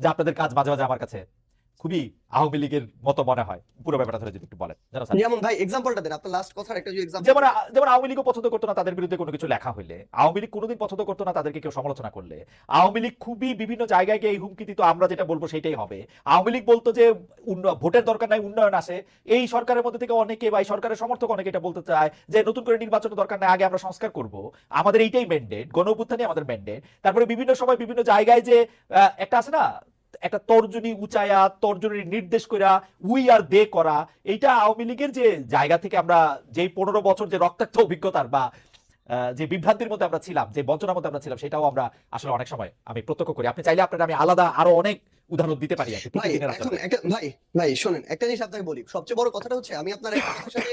যে আপনাদের কাজ মাঝে মাঝে আমার কাছে। খুবই আওয়ামী লীগের মতো মনে হয়। পুরো ব্যাপারটা ধরে যদি একটু বলেন। যেমন ভাই এক্সাম্পলটা দেন আপনার লাস্ট কথার একটা যে এক্সাম্পল যেমন যেমন আওয়ামী লীগও পছন্দ করতো না তাদের বিরুদ্ধে কোনো কিছু লেখা হইলে আওয়ামী লীগ কোনোদিন পছন্দ করতো না তাদেরকে কেউ সমালোচনা করলে। আওয়ামী লীগ খুবই বিভিন্ন জায়গায় গিয়ে এই হুমকি দিত আমরা যেটা বলব সেটাই হবে। আওয়ামী লীগ বলতো যে ভোটের দরকার নাই উন্নয়ন আসে এই সরকারের মধ্যে থেকে অনেকে বা এই সরকারের সমর্থক অনেকে এটা বলতে চায় যে নতুন করে নির্বাচনের দরকার নাই আগে আমরা সংস্কার করব। আমাদের এইটাই ম্যান্ডেট গণ আমাদের ম্যান্ডেট তারপরে বিভিন্ন সময় বিভিন্ন জায়গায় যে একটা আছে না একটা তর্জনী উচায়া তর্জনীর নির্দেশ করা উই আর দে করা এইটা আওয়ামী লীগের যে জায়গা থেকে আমরা যে পনেরো বছর যে রক্তাক্ত অভিজ্ঞতার বা যে বিভ্রান্তির মধ্যে আমরা ছিলাম যে বঞ্চনার মধ্যে আমরা ছিলাম সেটাও আমরা আসলে অনেক সময় আমি প্রত্যক্ষ করি। আপনি চাইলে আপনার আমি আলাদা আরও অনেক উদাহরণ দিতে পারি ভাই ভাই ভাই শোনেন একটা জিনিস আপনাকে বলি। সবচেয়ে বড় কথাটা হচ্ছে আমি আপনার সাথে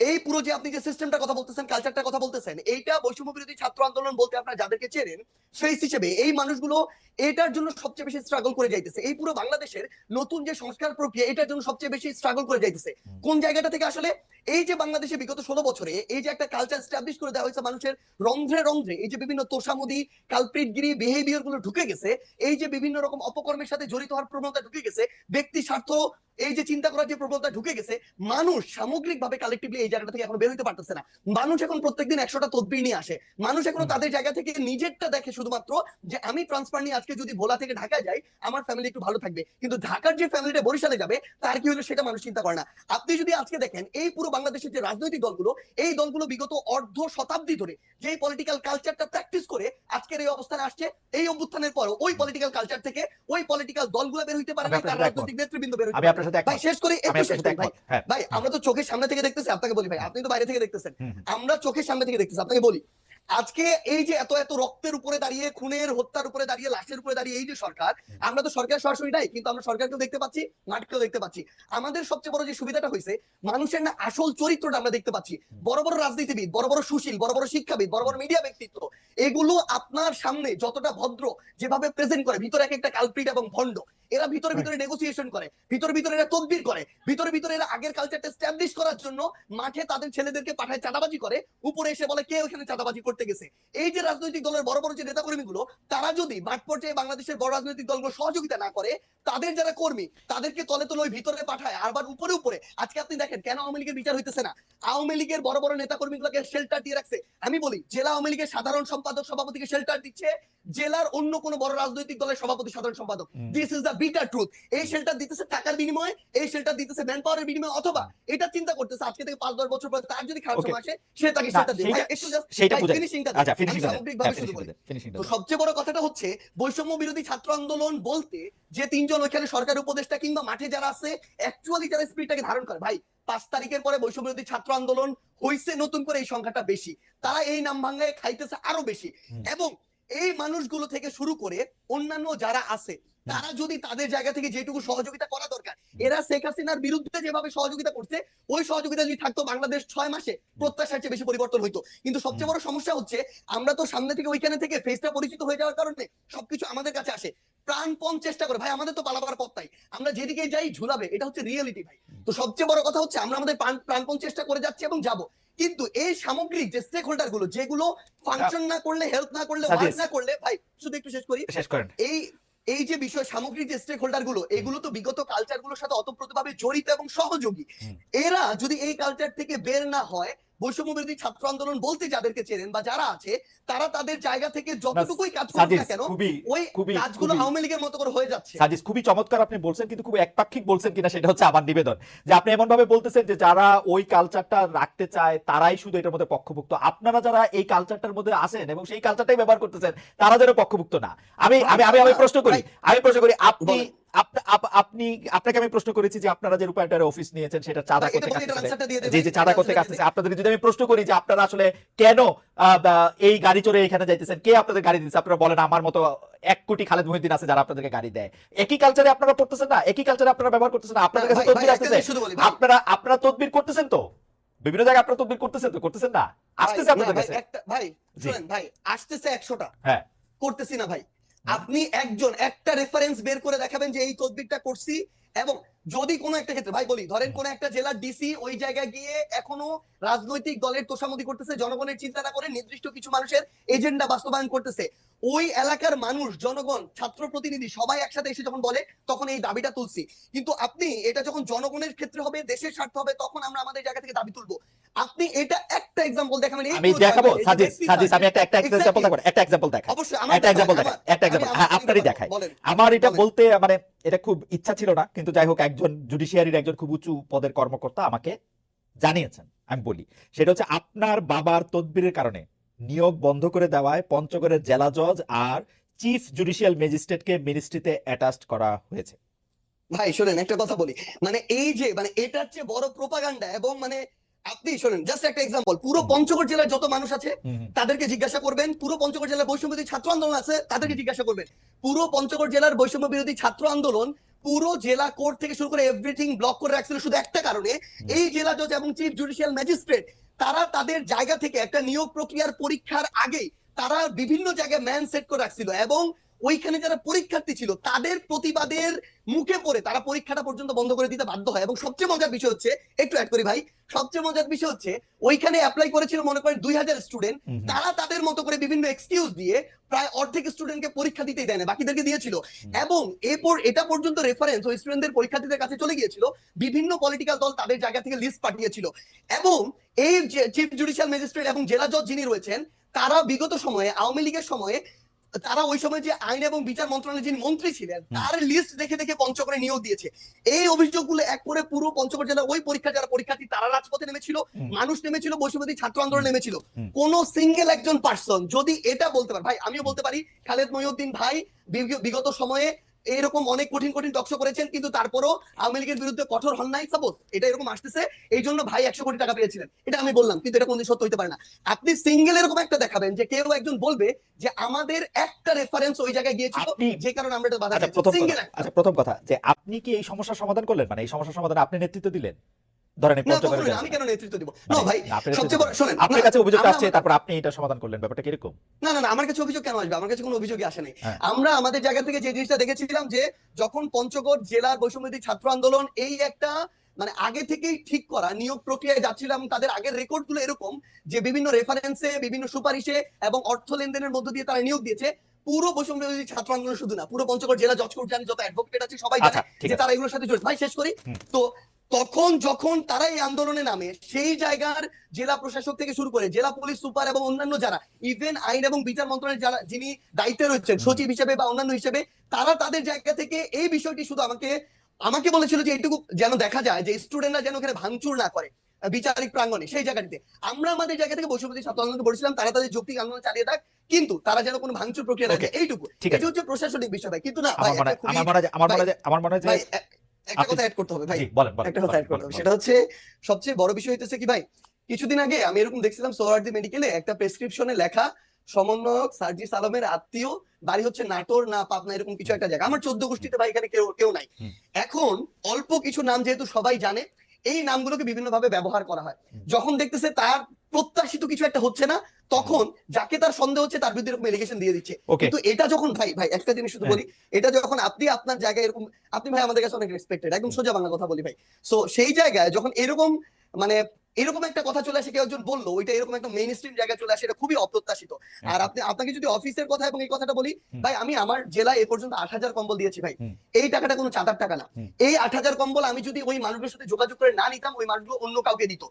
এই পুরো যে আপনি যে সিস্টেমটার কথা বলতেছেন কালচারটার কথা বলতেছেন এইটা বৈষম্য বিরোধী ছাত্র আন্দোলন বলতে আপনারা যাদেরকে চেনেন ফেস হিসেবে এই মানুষগুলো এটার জন্য সবচেয়ে বেশি স্ট্রাগল করে যাইতেছে। এই পুরো বাংলাদেশের নতুন যে সংস্কার প্রক্রিয়া এটার জন্য সবচেয়ে বেশি স্ট্রাগল করে যাইতেছে। কোন জায়গাটা থেকে আসলে? এই যে বাংলাদেশে বিগত ষোলো বছরে এই যে একটা কালচার স্টাবলিশ করে দেওয়া হয়েছে মানুষের রন্ধ্রে রন্ধ্রে এই যে বিভিন্ন তোষামদি কালপ্রিটগিরি বিহেভিয়ারগুলো ঢুকে গেছে এই যে বিভিন্ন রকম অপকর্মের সাথে জড়িত হওয়ার প্রবণতা ঢুকে গেছে ব্যক্তি স্বার্থ এই যে চিন্তা করার যে প্রবণতা ঢুকে গেছে মানুষ সামগ্রিক ভাবে কালেকটিভলি এই জায়গাটা থেকে এখন বের হইতে পারতেছে না। মানুষ এখন প্রত্যেকদিন একশোটা তদবির নিয়ে আসে। মানুষ এখনও তাদের জায়গা থেকে নিজেরটা দেখে শুধুমাত্র যে আমি ট্রান্সফার নিয়ে আজকে যদি ভোলা থেকে ঢাকা যাই আমার ফ্যামিলি একটু ভালো থাকবে। কিন্তু ঢাকার যে ফ্যামিলিটা বরিশালে যাবে তার কি হলো সেটা মানুষ চিন্তা করে না। আপনি যদি আজকে দেখেন এই পুরো বাংলাদেশের যে রাজনৈতিক দলগুলো এই দলগুলো বিগত অর্ধ শতাব্দী ধরে যে পলিটিক্যাল কালচারটা প্র্যাকটিস করে আজকের এই অবস্থানে আসছে এই অভ্যুত্থানের পর ওই পলিটিক্যাল কালচার থেকে ওই পলিটিক্যাল দলগুলো বের হইতে পারে না তার রাজনৈতিক নেতৃবৃন্দ বের হইতে পারে না। সাথে ভাই শেষ করে ভাই হ্যাঁ। ভাই আমরা তো চোখের সামনে থেকে দেখতেছি আপনাকে বলি ভাই। আপনি তো বাইরে থেকে দেখতেছেন। আমরা চোখের সামনে থেকে দেখতেছি আপনাকে বলি। আজকে এই যে এত এত রক্তের উপরে দাঁড়িয়ে খুনের হত্যার উপরে দাঁড়িয়ে লাশের উপরে দাঁড়িয়ে এই যে সরকার আমরা তো সরকার সরাসরি নাই কিন্তু আমরা সরকারকেও দেখতে পাচ্ছি মাঠকেও দেখতে পাচ্ছি। আমাদের সবচেয়ে বড় যে সুবিধাটা হয়েছে মানুষের না আসল চরিত্রটা আমরা দেখতে পাচ্ছি। বড় বড় রাজনীতিবিদ বড় বড় সুশীল বড় বড় শিক্ষাবিদ বড় বড় মিডিয়া ব্যক্তিত্ব এগুলো আপনার সামনে যতটা ভদ্র যেভাবে প্রেজেন্ট করে ভিতরে এক একটা কালপ্রিট এবং ভণ্ড এরা ভিতরে ভিতরে নেগোসিয়েশন করে ভিতরে ভিতরে এরা তদবির করে ভিতরে ভিতরে এরা আগের কালচারটা স্ট্যাবলিশ করার জন্য মাঠে তাদের ছেলেদেরকে পাঠায় চাঁদাবাজি করে উপরে এসে বলে কে ওখানে চাঁদাবাজি করতে গেছে। এই যে রাজনৈতিক দলের বড় বড় যে নেতাকর্মীগুলো তারা যদি মাঠ পর্যায়ে বাংলাদেশের বড় রাজনৈতিক দলগুলো সহযোগিতা না করে তাদের যারা কর্মী তাদেরকে তলে তলে ওই ভিতরে পাঠায় আবার উপরে উপরে। আজকে আপনি দেখেন কেন আওয়ামী লীগের বিচার হইতেছে না? আওয়ামী লীগের বড় বড় নেতা কর্মীগুলোকে শেল্টার দিয়ে রাখছে। আমি বলি জেলা আওয়ামী লীগের সাধারণ সম্পাদক সভাপতিকে শেল্টার দিচ্ছে জেলার অন্য কোনো বড় রাজনৈতিক দলের সভাপতি সাধারণ সম্পাদক। This is the bitter truth এই শেল্টার দিতেছে টাকার বিনিময়ে এই শেল্টার দিতেছে ম্যান পাওয়ারের বিনিময়ে অথবা এটা চিন্তা করতেছে আজকে থেকে পাঁচ দশ বছর পরে তার যদি খারাপ সময় আসে সে তাকে না, শেল্টার আচ্ছা দিই। সামগ্রিকভাবে শুরু করি। তো সবচেয়ে বড় কথাটা হচ্ছে বৈষম্য বিরোধী ছাত্র আন্দোলন বলতে যে তিনজন ওইখানে সরকার উপদেষ্টা কিংবা মাঠে যারা আছে অ্যাকচুয়ালি যারা স্পিরিটটাকে ধারণ করে। ভাই পাঁচ তারিখের পরে বৈষম্য বিরোধী ছাত্র আন্দোলন হইছে নতুন করে এই সংখ্যাটা বেশি। তারা এই নাম ভাঙ্গায় খাইতেছে আরও বেশি। এবং এই মানুষগুলো থেকে শুরু করে অন্যান্য যারা আছে তারা যদি তাদের জায়গা থেকে যেটুকু সহযোগিতা করা দরকার এরা শেখ হাসিনার বিরুদ্ধে যেভাবে সহযোগিতা করছে ওই সহযোগিতা যদি থাকতো বাংলাদেশ ছয় মাসে প্রত্যাশার চেয়ে বেশি পরিবর্তন হইতো। কিন্তু সবচেয়ে বড় সমস্যা হচ্ছে আমরা তো সামনে থেকে ওইখানে থেকে ফেসটা পরিচিত হয়ে যাওয়ার কারণে সবকিছু আমাদের কাছে আসে। প্রাণপণ চেষ্টা করে ভাই আমাদের তো পালাবার পথ নাই। আমরা যেদিকে যাই ঝুলাবে এটা হচ্ছে রিয়েলিটি ভাই। তো সবচেয়ে বড় কথা হচ্ছে আমরা আমাদের প্রাণ- প্রাণপণ চেষ্টা করে যাচ্ছি এবং যাব। কিন্তু এই সামগ্রিক যে স্টেক হোল্ডারগুলো যেগুলো ফাংশন না করলে হেল্প না করলে ওয়ার্ক না করলে ভাই শুধু একটু শেষ করি। শেষ করেন। এই এই যে বিষয় সামগ্রিক যে স্টেক হোল্ডারগুলো এগুলো তো বিগত কালচারগুলোর সাথে অতপ্রতভাবে জড়িত এবং সহযোগী। এরা যদি এই কালচার থেকে বের না হয় বৈষম্য বিরোধী ছাত্র আন্দোলন বলতে যাদেরকে চেনেন বা যারা আছে তারা তাদের জায়গা থেকে যতটুকুই কাজ করুক না কেন ওই কাজগুলো আওয়ামী লীগের মতো করে হয়ে যাচ্ছে। সাজিস খুবই চমৎকার আপনি বলছেন কিন্তু খুব একপাক্ষিক বলছেন কিনা সেটা হচ্ছে আমার নিবেদন। যে আপনি এমন ভাবে বলতেছেন যে যারা ওই কালচারটা রাখতে চায় তারাই শুধু এটার মধ্যে পক্ষভুক্ত। আপনারা যারা এই কালচারটার মধ্যে আসেন এবং সেই কালচারটাই ব্যবহার করতেছেন তারা যেন পক্ষভুক্ত না। আমি আমি আমি আমি প্রশ্ন করি আমি প্রশ্ন করি আপনি আপনি আপনাকে আমি প্রশ্ন করেছি যে আপনারা যে রূপায়টার অফিস নিয়েছেন সেটা চাঁদা করতে যে যে চাঁদা করতে আপনাদের যদি আমি প্রশ্ন করি যে আপনারা আসলে কেন এই গাড়ি চড়ে এখানে যাইতেছেন কে আপনাদের গাড়ি দিচ্ছে আপনারা বলেন আমার মতো এক কোটি খালেদ মহিউদ্দিন আছে যারা আপনাদেরকে গাড়ি দেয়। একই কালচারে আপনারা পড়তেছেন না? একই কালচারে আপনারা ব্যবহার করতেছেন না? আপনাদের কাছে তদবির আসতেছে? আপনারা আপনারা তদবির করতেছেন তো? বিভিন্ন জায়গায় আপনারা তদবির করতেছেন তো? করতেছেন না? আসতেছে আপনাদের কাছে? ভাই শুনেন ভাই আসতেছে একশোটা। হ্যাঁ। করতেছি না ভাই। আপনি একজন, একটা রেফারেন্স বের করে দেখাবেন যে এই তদবিরটা করছি এবং যদি কোনো একটা ক্ষেত্রে, ভাই বলি, ধরেন কোন একটা জেলার ডিসি ওই জায়গায় গিয়ে এখনও রাজনৈতিক দলের তোষামতি করতেছে, জনগণের চিন্তা না করে নির্দিষ্ট কিছু মানুষের এজেন্ডা বাস্তবায়ন করতেছে। ওই এলাকার মানুষ, জনগণ, ছাত্র প্রতিনিধি সবাই একসাথে এসে যখন বলে, তখন এই দাবিটা তুলছি। কিন্তু আপনি এটা যখন জনগণের ক্ষেত্রে হবে, দেশের স্বার্থ হবে, তখন আমরা আমাদের জায়গা থেকে দাবি তুলবো। আপনি এটা একটা এক্সাম্পল দেখাবেন এই আমি দেখাবো আমি একটা একটা. এক্সাম্পল দেখাবো একটা দেখাই। অবশ্যই আমার একটা দেখাই, একটা আমার হ্যাঁ, আপনারই দেখাই। আমার এটা বলতে মানে এটা খুব ইচ্ছা ছিল না কিন্তু যাই হোক একজন জুডিশিয়ারির একজন খুব উঁচু পদের কর্মকর্তা আমাকে জানিয়েছেন আমি বলি। সেটা হচ্ছে আপনার বাবার তদবিরের কারণে নিয়োগ বন্ধ করে দেওয়ায় পঞ্চগড়ের জেলা জজ আর চিফ জুডিশিয়াল ম্যাজিস্ট্রেটকে মিনিস্ট্রিতে অ্যাটাচড করা হয়েছে। ভাই শোনেন একটা কথা বলি। মানে এই যে মানে এটার চেয়ে বড় প্রোপাগান্ডা এবং মানে আপনি শোনেন জাস্ট একটা এক্সাম্পল পুরো পঞ্চগড় জেলার যত মানুষ আছে তাদেরকে জিজ্ঞাসা করবেন পুরো পঞ্চগড় জেলার বৈষম্য বিরোধী ছাত্র আন্দোলন আছে তাদেরকে জিজ্ঞাসা করবেন। পুরো পঞ্চগড় জেলার বৈষম্য বিরোধী ছাত্র আন্দোলন পুরো জেলা কোর্ট থেকে শুরু করে এভরিথিং ব্লক করে রাখছিল শুধু একটা কারণে এই জেলা জজ এবং চিফ জুডিশিয়াল ম্যাজিস্ট্রেট তারা তাদের জায়গা থেকে একটা নিয়োগ প্রক্রিয়ার পরীক্ষার আগে তারা বিভিন্ন জায়গায় ম্যান সেট করে রাখছিল এবং ওইখানে যারা পরীক্ষার্থী ছিল তাদের প্রতিবাদের মুখে পড়ে তারা পরীক্ষাটা পর্যন্ত বন্ধ করে দিতে বাধ্য হয়। এবং সবচেয়ে মজার বিষয় হচ্ছে একটু অ্যাড করি ভাই সবচেয়ে মজার বিষয় হচ্ছে ওইখানে অ্যাপ্লাই করেছিল মনে করেন দুই হাজার স্টুডেন্ট। তারা তাদের মতো করে বিভিন্ন এক্সকিউজ দিয়ে প্রায় অর্ধেক স্টুডেন্টকে পরীক্ষা দিতেই দেয় না বাকিদেরকে দিয়েছিল। এবং এরপর এটা পর্যন্ত রেফারেন্স ওই স্টুডেন্টদের পরীক্ষার্থীদের কাছে চলে গিয়েছিল বিভিন্ন পলিটিক্যাল দল তাদের জায়গা থেকে লিস্ট পাঠিয়েছিল। এবং এই চিফ জুডিশিয়াল ম্যাজিস্ট্রেট এবং জেলা জজ যিনি রয়েছেন তারা বিগত সময়ে আওয়ামী লীগের সময়ে তারা ওই সময় যে আইন এবং বিচার মন্ত্রণালয়ের যিনি মন্ত্রী ছিলেন তার লিস্ট দেখে দেখে পঞ্চগড়ে নিয়োগ দিয়েছে। এই অভিযোগগুলো এক করে পুরো পঞ্চগড় জেলার ওই পরীক্ষা যারা পরীক্ষার্থী তারা রাজপথে নেমেছিল মানুষ নেমেছিল বৈষম্যবাদী ছাত্র আন্দোলন নেমেছিল। কোন সিঙ্গেল একজন পার্সন যদি এটা বলতে পারে ভাই আমিও বলতে পারি খালেদ মহিউদ্দিন ভাই বিগত সময়ে এরকম অনেক কঠিন কঠিন টকশো করেছেন কিন্তু তারপরও আওয়ামী লীগের বিরুদ্ধে কঠোর হন নাই সাপোজ এটা এরকম আসতেছে এই জন্য ভাই একশো কোটি টাকা পেয়েছিলেন। এটা আমি বললাম কিন্তু এটা কোনদিন সত্য হতে পারে না। আপনি সিঙ্গেল এরকম একটা দেখাবেন যে কেউ একজন বলবে যে আমাদের একটা রেফারেন্স ওই জায়গায় গিয়েছিল যে কারণে আমরা এটা বাধা আচ্ছা প্রথম সিঙ্গেল কথা আচ্ছা প্রথম কথা যে আপনি কি এই সমস্যার সমাধান করলেন? মানে এই সমস্যার সমাধান আপনি নেতৃত্ব দিলেন? ধরেন আমি কেন নেতৃত্ব দিব? মানে না ভাই সবচেয়ে বড় দিলেন। আপনার কাছে অভিযোগ আসছে তারপর আপনি এটা সমাধান করলেন ব্যাপারটা কীরকম? না না না আমার কাছে অভিযোগ কেন আসবে? আমার কাছে কোনো অভিযোগই আসে নাই। হ্যাঁ। আমরা আমাদের জায়গা থেকে যে জিনিসটা দেখেছিলাম যে যখন পঞ্চগড় জেলার বৈষম্যবিরোধী ছাত্র আন্দোলন এই একটা মানে আগে থেকেই ঠিক করা নিয়োগ প্রক্রিয়ায় যাচ্ছিলাম তাদের আগের রেকর্ডগুলো এরকম যে বিভিন্ন রেফারেন্সে বিভিন্ন সুপারিশে এবং অর্থ লেনদেনের মধ্য দিয়ে তারা নিয়োগ দিয়েছে পুরো বৈষম্য বিরোধী ছাত্র আন্দোলন শুধু না পুরো পঞ্চগড় জেলা জজ কোর্ট জানি যত অ্যাডভোকেট আছে সবাই আচ্ছা জানে যে তারা এগুলোর সাথে জড়িত। ভাই শেষ করি। তো তখন যখন তারা এই আন্দোলনে নামে সেই জায়গার জেলা প্রশাসক থেকে শুরু করে জেলা পুলিশ সুপার এবং অন্যান্য যারা ইভেন আইন এবং বিচার মন্ত্রণালয়ের যারা যিনি দায়িত্বে রয়েছেন সচিব হিসেবে বা অন্যান্য হিসেবে তারা তাদের জায়গা থেকে এই বিষয়টি শুধু আমাকে আমাকে বলেছিল যে এইটুকু যেন দেখা যায় যে স্টুডেন্টরা যেন এখানে ভাঙচুর না করে বিচারিক প্রাঙ্গণে সেই জায়গাটিতে। আমরা আমাদের জায়গা থেকে বৈষম্যবাদী ছাত্র আন্দোলন বলেছিলাম তারা তাদের যৌক্তিক আন্দোলন চালিয়ে থাক কিন্তু তারা যেন কোনো ভাঙচুর প্রক্রিয়া না এইটুকু। ঠিক এটা আছে হচ্ছে প্রশাসনিক বিষয় কিন্তু না আমার মনে হয় আমার মনে হয় যে- আমার মনে হয় একটা কথা অ্যাড করতে হবে ভাই। একটা কথা অ্যাড করতে হবে। সেটা হচ্ছে সবচেয়ে বড় বিষয় হইতেছে কি ভাই কিছুদিন আগে আমি এরকম দেখছিলাম সোহরার্দি মেডিকেলে একটা প্রেসক্রিপশনে লেখা সমন্বয়ক সার্জিস আলমের আত্মীয় বাড়ি হচ্ছে নাটোর না পাবনা এরকম কিছু একটা জায়গা। আমার চোদ্দ গোষ্ঠীতে ভাই এখানে কেউ কেউ নাই। এখন অল্প কিছু নাম যেহেতু সবাই জানে এই নামগুলোকে বিভিন্ন ভাবে ব্যবহার করা হয়। যখন দেখতেছে তার প্রত্যাশিত কিছু একটা হচ্ছে না তখন যাকে তার সন্দেহ হচ্ছে তার বিরুদ্ধে এরকম এলিগেশন দিয়ে দিচ্ছে। কিন্তু এটা যখন ভাই ভাই একটা জিনিস শুধু হ্যাঁ। বলি এটা যখন আপনি আপনার জায়গায় এরকম আপনি ভাই আমাদের কাছে অনেক রেসপেক্টেড একদম সোজা বাংলা কথা বলি ভাই। সো সেই জায়গায় যখন এরকম মানে এরকম একটা কথা চলে আসে কেউ একজন বলল ওইটা এরকম একটা মেইন স্ট্রিম জায়গায় চলে আসে এটা খুবই অপ্রত্যাশিত। আর আপনি আপনাকে যদি অফিসের কথা এবং এই কথাটা বলি ভাই আমি আমার জেলায় এ পর্যন্ত আট হাজার কম্বল দিয়েছি ভাই। এই টাকাটা কোনো চাঁদার টাকা না। এই আট হাজার কম্বল আমি যদি ওই মানুষের সাথে যোগাযোগ করে না নিতাম ওই মানুষগুলো অন্য কাউকে দিত।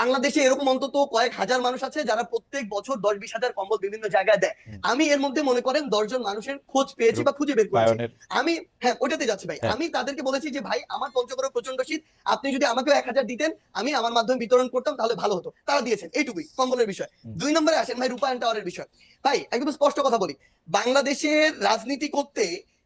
বাংলাদেশে এরকম অন্তত কয়েক হাজার মানুষ আছে যারা প্রত্যেক বছর দশ বিশ হাজার কম্বল বিভিন্ন জায়গায় দেয়। আমি এর মধ্যে মনে করেন দশজন মানুষের খোঁজ পেয়েছি বা খুঁজে বের করেছি। আমি হ্যাঁ ওটাতে যাচ্ছি ভাই। হ্যাঁ। আমি তাদেরকে বলেছি যে ভাই আমার পঞ্চগড়ে প্রচণ্ড শীত আপনি যদি আমাকেও এক হাজার দিতেন আমি আমার মাধ্যমে বিতরণ করতাম তাহলে ভালো হতো। তারা দিয়েছেন এইটুকুই কম্বলের বিষয়। দুই নম্বরে আসেন ভাই রূপায়ণ টাওয়ারের বিষয়। ভাই একদম স্পষ্ট কথা বলি বাংলাদেশের রাজনীতি করতে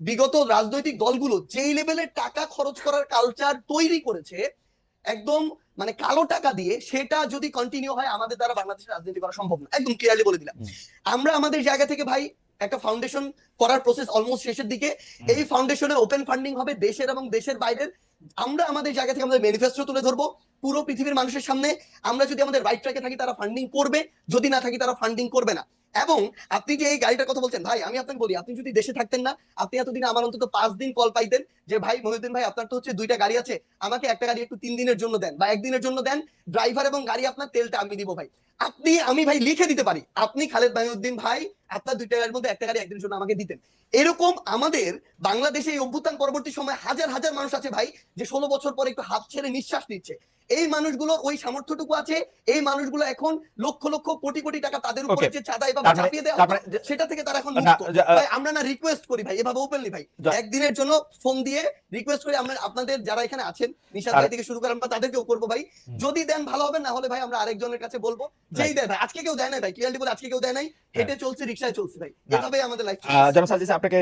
বিগত রাজনৈতিক দলগুলো যেই লেভেলের টাকা খরচ করার কালচার তৈরি করেছে একদম মানে কালো টাকা দিয়ে সেটা যদি কন্টিনিউ হয় আমাদের দ্বারা বাংলাদেশের রাজনীতি করা সম্ভব না। একদম ক্লিয়ারলি বলে দিলাম। আমরা আমাদের জায়গা থেকে ভাই একটা ফাউন্ডেশন করার প্রসেস অলমোস্ট শেষের দিকে। এই ফাউন্ডেশনের ওপেন ফান্ডিং হবে দেশের এবং দেশের বাইরের। আমরা আমাদের জায়গা থেকে আমাদের ম্যানিফেস্টো তুলে ধরবো। পুরো পৃথিবীর মানুষের সামনে আমরা যদি আমাদের রাইট ট্র্যাকে থাকি, তারা ফান্ডিং করবে। যদি না থাকি, তারা ফান্ডিং করবে না। এবং আপনি যে এই গাড়িটার কথা বলছেন, ভাই, আমি আপনাকে বলি, আপনি যদি দেশে থাকতেন না, আপনি এতদিন আমার অন্তত পাঁচ দিন কল পাইতেন যে, ভাই, মহিউদ্দিন ভাই, আপনার তো হচ্ছে দুইটা গাড়ি আছে, আমাকে একটা গাড়ি একটু তিন দিনের জন্য দেন বা একদিনের জন্য দেন। ড্রাইভার এবং গাড়ি আপনার তেলটা আমি দিব, ভাই। আপনি, আমি, ভাই, লিখে দিতে পারি। আপনি খালেদ মহিউদ্দিন ভাই আপনার দুইটা গাড়ির মধ্যে একটা গাড়ি একদিনের জন্য আমাকে দিতেন। এরকম আমাদের বাংলাদেশে এই অভ্যুত্থান পরবর্তী সময় হাজার হাজার মানুষ আছে ভাই যে ষোলো বছর পরে একটু হাত ছেড়ে নিঃশ্বাস নিচ্ছে। এই মানুষগুলোর ওই সামর্থ্যটুকু আছে এই মানুষগুলো এখন লক্ষ লক্ষ কোটি কোটি টাকা তাদের উপরে যে চাঁদা এবং চাপিয়ে দেওয়া সেটা থেকে তারা এখন মুক্ত। ভাই আমরা না রিকোয়েস্ট করি ভাই এভাবে ওপেনলি ভাই। একদিনের জন্য ফোন দিয়ে রিকোয়েস্ট করি আমরা আপনাদের যারা এখানে আছেন নিশাদ আর- ভাই থেকে শুরু করে আমরা তাদেরকেও করব ভাই। যদি দেন ভালো হবে না হলে ভাই আমরা আরেকজনের কাছে বলব। যেই দেয় ভাই আজকে কেউ দেয় না ভাই ক্লিয়ারলি বলে আজকে কেউ দেয় নাই হেঁটে চলছে রিক্সায় চলছে ভাই। এভাবেই আমাদের লাইফ জানো সাজিস আপনাকে